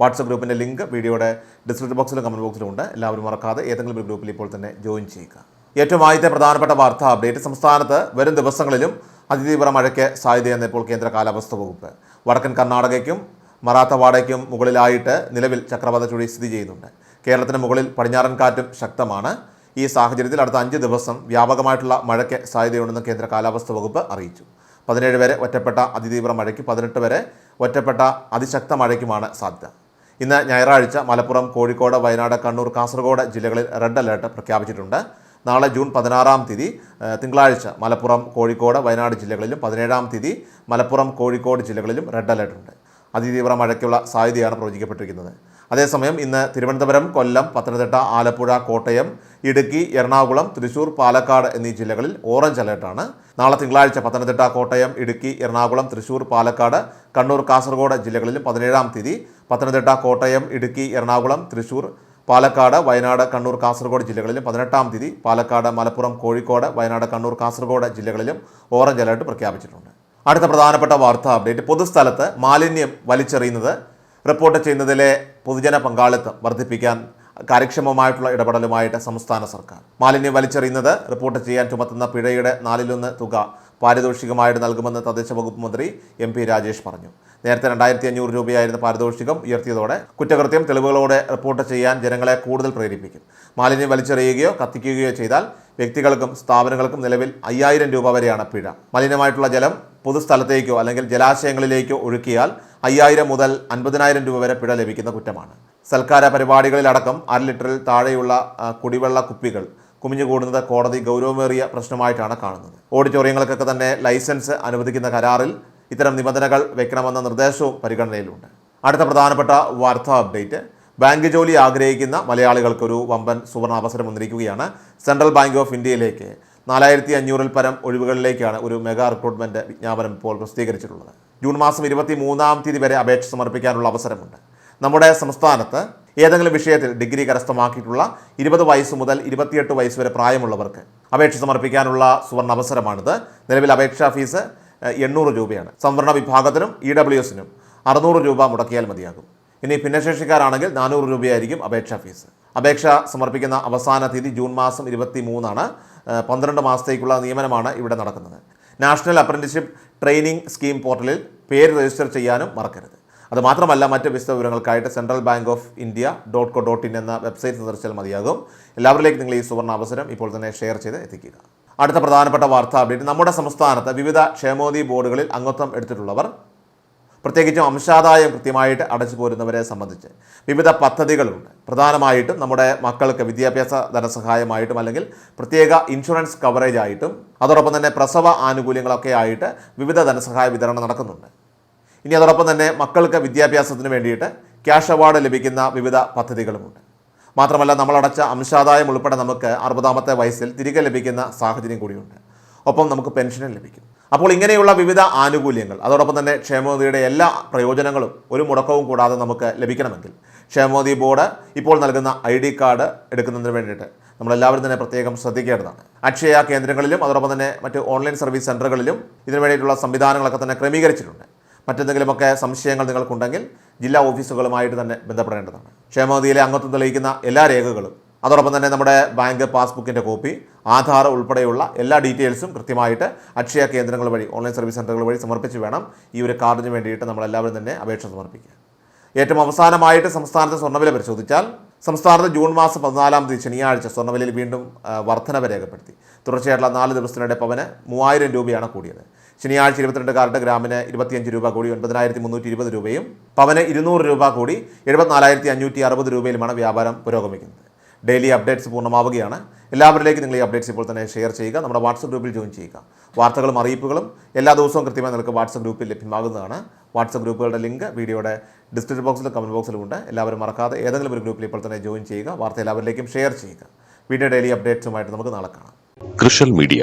WhatsApp ഗ്രൂപ്പിന്റെ link വീഡിയോയുടെ description ബോക്സിലും കമന്റ് ബോക്സിലും ഉണ്ട് എല്ലാവരും മറക്കാതെ ഏതെങ്കിലും ഒരു ഗ്രൂപ്പിൽ ഇപ്പോൾ തന്നെ ജോയിൻ ചെയ്യുക. ഏറ്റവും ആദ്യത്തെ പ്രധാനപ്പെട്ട വാർത്താ അപ്ഡേറ്റ് സംസ്ഥാനത്ത് വരും ദിവസങ്ങളിലും അതിതീവ്ര മഴയ്ക്ക് സാധ്യതയെന്ന് ഇപ്പോൾ കേന്ദ്ര കാലാവസ്ഥ വകുപ്പ്. വടക്കൻ കർണാടകയ്ക്കും മറാത്തവാഡയ്ക്കും മുകളിലായിട്ട് നിലവിൽ ചക്രവാത ചുഴി സ്ഥിതി ചെയ്യുന്നുണ്ട്. കേരളത്തിന് മുകളിൽ പടിഞ്ഞാറൻ കാറ്റും ശക്തമാണ്. ഈ സാഹചര്യത്തിൽ അടുത്ത അഞ്ച് ദിവസം വ്യാപകമായിട്ടുള്ള മഴയ്ക്ക് സാധ്യതയുണ്ടെന്ന് കേന്ദ്ര കാലാവസ്ഥ വകുപ്പ് അറിയിച്ചു. പതിനേഴ് വരെ ഒറ്റപ്പെട്ട അതിതീവ്ര മഴയ്ക്ക് പതിനെട്ട് വരെ ഒറ്റപ്പെട്ട അതിശക്ത മഴയ്ക്കുമാണ് സാധ്യത. ഇന്ന് ഞായറാഴ്ച മലപ്പുറം കോഴിക്കോട് വയനാട് കണ്ണൂർ കാസർഗോഡ് ജില്ലകളിൽ റെഡ് അലേർട്ട് പ്രഖ്യാപിച്ചിട്ടുണ്ട്. നാളെ ജൂൺ പതിനാറാം തീയതി തിങ്കളാഴ്ച മലപ്പുറം കോഴിക്കോട് വയനാട് ജില്ലകളിലും പതിനേഴാം തീയതി മലപ്പുറം കോഴിക്കോട് ജില്ലകളിലും റെഡ് അലേർട്ട് ഉണ്ട് അതിതീവ്ര മഴയ്ക്കുള്ള സാധ്യതയാണ് പ്രവചിക്കപ്പെട്ടിരിക്കുന്നത്. അതേസമയം ഇന്ന് തിരുവനന്തപുരം കൊല്ലം പത്തനംതിട്ട ആലപ്പുഴ കോട്ടയം ഇടുക്കി എറണാകുളം തൃശൂർ പാലക്കാട് എന്നീ ജില്ലകളിൽ ഓറഞ്ച് അലേർട്ടാണ്. നാളെ തിങ്കളാഴ്ച പത്തനംതിട്ട കോട്ടയം ഇടുക്കി എറണാകുളം തൃശൂർ പാലക്കാട് കണ്ണൂർ കാസർഗോഡ് ജില്ലകളിലും പതിനേഴാം തീയതി പത്തനംതിട്ട കോട്ടയം ഇടുക്കി എറണാകുളം തൃശൂർ പാലക്കാട് വയനാട് കണ്ണൂർ കാസർഗോഡ് ജില്ലകളിലും പതിനെട്ടാം തീയതി പാലക്കാട് മലപ്പുറം കോഴിക്കോട് വയനാട് കണ്ണൂർ കാസർഗോഡ് ജില്ലകളിലും ഓറഞ്ച് അലേർട്ട് പ്രഖ്യാപിച്ചിട്ടുണ്ട്. അടുത്ത പ്രധാനപ്പെട്ട വാർത്താ അപ്ഡേറ്റ്. പൊതുസ്ഥലത്ത് മാലിന്യം വലിച്ചെറിയുന്നത് റിപ്പോർട്ട് ചെയ്യുന്നതിലെ പൊതുജന പങ്കാളിത്തം വർദ്ധിപ്പിക്കാൻ കാര്യക്ഷമമായിട്ടുള്ള ഇടപെടലുമായിട്ട് സംസ്ഥാന സർക്കാർ. മാലിന്യം വലിച്ചെറിയുന്നത് റിപ്പോർട്ട് ചെയ്യാൻ ചുമത്തുന്ന പിഴയുടെ നാലിലൊന്ന് തുക പാരിതോഷികമായിട്ട് നൽകുമെന്ന് തദ്ദേശ വകുപ്പ് മന്ത്രി എം പി രാജേഷ് പറഞ്ഞു. നേരത്തെ രണ്ടായിരത്തി അഞ്ഞൂറ് രൂപയായിരുന്ന പാരിതോഷികം ഉയർത്തിയതോടെ കുറ്റകൃത്യം തെളിവുകളോടെ റിപ്പോർട്ട് ചെയ്യാൻ ജനങ്ങളെ കൂടുതൽ പ്രേരിപ്പിക്കും. മാലിന്യം വലിച്ചെറിയുകയോ കത്തിക്കുകയോ ചെയ്താൽ വ്യക്തികൾക്കും സ്ഥാപനങ്ങൾക്കും നിലവിൽ അയ്യായിരം രൂപ വരെയാണ് പിഴ. മലിനമായിട്ടുള്ള ജലം പൊതുസ്ഥലത്തേക്കോ അല്ലെങ്കിൽ ജലാശയങ്ങളിലേക്കോ ഒഴുക്കിയാൽ അയ്യായിരം മുതൽ അൻപതിനായിരം രൂപ വരെ പിഴ ലഭിക്കുന്ന കുറ്റമാണ്. സൽക്കാര പരിപാടികളിലടക്കം അര ലിറ്ററിൽ താഴെയുള്ള കുടിവെള്ള കുപ്പികൾ കുമിഞ്ഞുകൂടുന്നത് കോടതി ഗൗരവമേറിയ പ്രശ്നമായിട്ടാണ് കാണുന്നത്. ഓഡിറ്റോറിയങ്ങൾക്കൊക്കെ തന്നെ ലൈസൻസ് അനുവദിക്കുന്ന കരാറിൽ ഇത്തരം നിബന്ധനകൾ വെക്കണമെന്ന നിർദ്ദേശവും പരിഗണനയിലുണ്ട്. അടുത്ത പ്രധാനപ്പെട്ട വാർത്താ അപ്ഡേറ്റ്. ബാങ്ക് ജോലി ആഗ്രഹിക്കുന്ന മലയാളികൾക്കൊരു വമ്പൻ സുവർണ അവസരം വന്നിരിക്കുകയാണ് സെൻട്രൽ ബാങ്ക് ഓഫ് ഇന്ത്യയിലേക്ക്. നാലായിരത്തി അഞ്ഞൂറിൽ പരം ഒഴിവുകളിലേക്കാണ് ഒരു മെഗാ റിക്രൂട്ട്മെന്റ് വിജ്ഞാപനം ഇപ്പോൾ പ്രസിദ്ധീകരിച്ചിട്ടുള്ളത്. ജൂൺ മാസം ഇരുപത്തി മൂന്നാം തീയതി വരെ അപേക്ഷ സമർപ്പിക്കാനുള്ള അവസരമുണ്ട്. നമ്മുടെ സംസ്ഥാനത്ത് ഏതെങ്കിലും വിഷയത്തിൽ ഡിഗ്രി കരസ്ഥമാക്കിയിട്ടുള്ള ഇരുപത് വയസ്സ് മുതൽ ഇരുപത്തിയെട്ട് വയസ്സ് വരെ പ്രായമുള്ളവർക്ക് അപേക്ഷ സമർപ്പിക്കാനുള്ള സുവർണ അവസരമാണിത് നിലവിൽ അപേക്ഷാ ഫീസ് എണ്ണൂറ് രൂപയാണ്. സംവരണ വിഭാഗത്തിനും ഇ ഡബ്ല്യു എസിനും അറുന്നൂറ് രൂപ മുടക്കിയാൽ മതിയാകും. ഇനി ഭിന്നശേഷിക്കാരാണെങ്കിൽ നാനൂറ് രൂപയായിരിക്കും അപേക്ഷാ ഫീസ്. അപേക്ഷ സമർപ്പിക്കുന്ന അവസാന തീയതി ജൂൺ മാസം ഇരുപത്തി മൂന്നാണ് പന്ത്രണ്ട് മാസത്തേക്കുള്ള നിയമനമാണ് ഇവിടെ നടക്കുന്നത്. നാഷണൽ അപ്രന്റീസ്ഷിപ്പ് ട്രെയിനിങ് സ്കീം പോർട്ടലിൽ പേര് രജിസ്റ്റർ ചെയ്യാനും മറക്കരുത്. അതുമാത്രമല്ല മറ്റ് വിശദ വിവരങ്ങൾക്കായിട്ട് central bank of India dot co dot in എന്ന വെബ്സൈറ്റ് സന്ദർശിച്ചാൽ മതിയാകും. എല്ലാവരിലേക്കും നിങ്ങൾ ഈ സുവർണ അവസരം ഇപ്പോൾ തന്നെ ഷെയർ ചെയ്ത് എത്തിക്കുക. അടുത്ത പ്രധാനപ്പെട്ട വാർത്താ അപ്ഡേറ്റ് നമ്മുടെ സംസ്ഥാനത്ത് വിവിധ ക്ഷേമോദി ബോർഡുകളിൽ അംഗത്വം എടുത്തിട്ടുള്ളവർ പ്രത്യേകിച്ചും അംശാദായം കൃത്യമായിട്ട് അടച്ചു പോരുന്നവരെ സംബന്ധിച്ച് വിവിധ പദ്ധതികളുണ്ട്. പ്രധാനമായിട്ടും നമ്മുടെ മക്കൾക്ക് വിദ്യാഭ്യാസ ധനസഹായമായിട്ടും അല്ലെങ്കിൽ പ്രത്യേക ഇൻഷുറൻസ് കവറേജ് ആയിട്ടും അതോടൊപ്പം തന്നെ പ്രസവ ആനുകൂല്യങ്ങളൊക്കെ ആയിട്ട് വിവിധ ധനസഹായ വിതരണം നടക്കുന്നുണ്ട്. ഇനി അതോടൊപ്പം തന്നെ മക്കൾക്ക് വിദ്യാഭ്യാസത്തിന് വേണ്ടിയിട്ട് ക്യാഷ് അവാർഡ് ലഭിക്കുന്ന വിവിധ പദ്ധതികളുമുണ്ട്. മാത്രമല്ല നമ്മളടച്ച അംശാദായം ഉൾപ്പെടെ നമുക്ക് അറുപതാമത്തെ വയസ്സിൽ തിരികെ ലഭിക്കുന്ന സാഹചര്യം കൂടിയുണ്ട്. ഒപ്പം നമുക്ക് പെൻഷനും ലഭിക്കും. അപ്പോൾ ഇങ്ങനെയുള്ള വിവിധ ആനുകൂല്യങ്ങൾ അതോടൊപ്പം തന്നെ ക്ഷേമനിധിയുടെ എല്ലാ പ്രയോജനങ്ങളും ഒരു മുടക്കവും കൂടാതെ നമുക്ക് ലഭിക്കണമെങ്കിൽ ക്ഷേമോദി ബോർഡ് ഇപ്പോൾ നൽകുന്ന ഐ ഡി കാർഡ് എടുക്കുന്നതിന് വേണ്ടിയിട്ട് നമ്മളെല്ലാവരും തന്നെ പ്രത്യേകം ശ്രദ്ധിക്കേണ്ടതാണ്. അക്ഷയ കേന്ദ്രങ്ങളിലും അതോടൊപ്പം തന്നെ മറ്റ് ഓൺലൈൻ സർവീസ് സെന്ററുകളിലും ഇതിനു വേണ്ടിയിട്ടുള്ള സംവിധാനങ്ങളൊക്കെ തന്നെ ക്രമീകരിച്ചിട്ടുണ്ട്. മറ്റെന്തെങ്കിലുമൊക്കെ സംശയങ്ങൾ നിങ്ങൾക്കുണ്ടെങ്കിൽ ജില്ലാ ഓഫീസുകളുമായിട്ട് തന്നെ ബന്ധപ്പെടേണ്ടതാണ്. ക്ഷേമനിധിയിലെ അംഗത്വം തെളിയിക്കുന്ന എല്ലാ രേഖകളും അതോടൊപ്പം തന്നെ നമ്മുടെ ബാങ്ക് പാസ്ബുക്കിന്റെ കോപ്പി ആധാർ ഉൾപ്പെടെയുള്ള എല്ലാ ഡീറ്റെയിൽസും കൃത്യമായിട്ട് അക്ഷയ കേന്ദ്രങ്ങൾ വഴി ഓൺലൈൻ സർവീസ് സെന്ററുകൾ വഴി സമർപ്പിച്ച് വേണം ഈ ഒരു കാർഡിന് വേണ്ടിയിട്ട് നമ്മളെല്ലാവരും തന്നെ അപേക്ഷ സമർപ്പിക്കുക ഏറ്റവും അവസാനമായിട്ട് സംസ്ഥാനത്തെ സ്വർണവില പരിശോധിച്ചാൽ സംസ്ഥാനത്ത് ജൂൺ മാസം പതിനാലാം തീയതി ശനിയാഴ്ച സ്വർണവിലയിൽ വീണ്ടും വർധനവ് രേഖപ്പെടുത്തി. തുടർച്ചയായിട്ടുള്ള നാല് ദിവസത്തിനിടെ പവന് മൂവായിരം രൂപയാണ് കൂടിയത്. ശനിയാഴ്ച ഇരുപത്തിരണ്ട് കാരറ്റ് ഗ്രാമിന് ഇരുപത്തിയഞ്ച് രൂപ കൂടി ഒൻപതിനായിരത്തി മുന്നൂറ്റി ഇരുപത് രൂപയും പവന് ഇരുന്നൂറ് രൂപ കൂടി എഴുപത്തിനാലായിരത്തി അഞ്ഞൂറ്റി അറുപത് രൂപയിലുമാണ് വ്യാപാരം പുരോഗമിക്കുന്നത്. ഡെയിലി അപ്ഡേറ്റ്സ് പൂർണമാവുകയാണ്. എല്ലാവരിലേക്കും നിങ്ങൾ ഈ അപ്ഡേറ്റ്സ് ഇപ്പോൾ തന്നെ ഷെയർ ചെയ്യുക നമ്മുടെ വാട്സപ്പ് ഗ്രൂപ്പിൽ ജോയിൻ ചെയ്യുക. വാർത്തകളും അറിയിപ്പുകളും എല്ലാ ദിവസവും കൃത്യമായി നിങ്ങൾക്ക് വാട്സപ്പ് ഗ്രൂപ്പിൽ ലഭ്യമാകുന്നതാണ്. വാട്സപ്പ് ഗ്രൂപ്പുകളുടെ ലിങ്ക് വീഡിയോയുടെ ഡിസ്ക്രിപ്ഷൻ ബോക്സിലും കമന്റ് ബോക്സിലും ഉണ്ട്. എല്ലാവരും മറക്കാതെ ഏതെങ്കിലും ഒരു ഗ്രൂപ്പിൽ ഇപ്പോൾ തന്നെ ജോയിൻ ചെയ്യുക വാർത്ത എല്ലാവരിലേക്കും ഷെയർ ചെയ്യുക. വീഡിയോ ഡെയിലി അപ്ഡേറ്റ്സുമായിട്ട് നമുക്ക് നാളെ കാണാം. കൃഷൽ മീഡിയ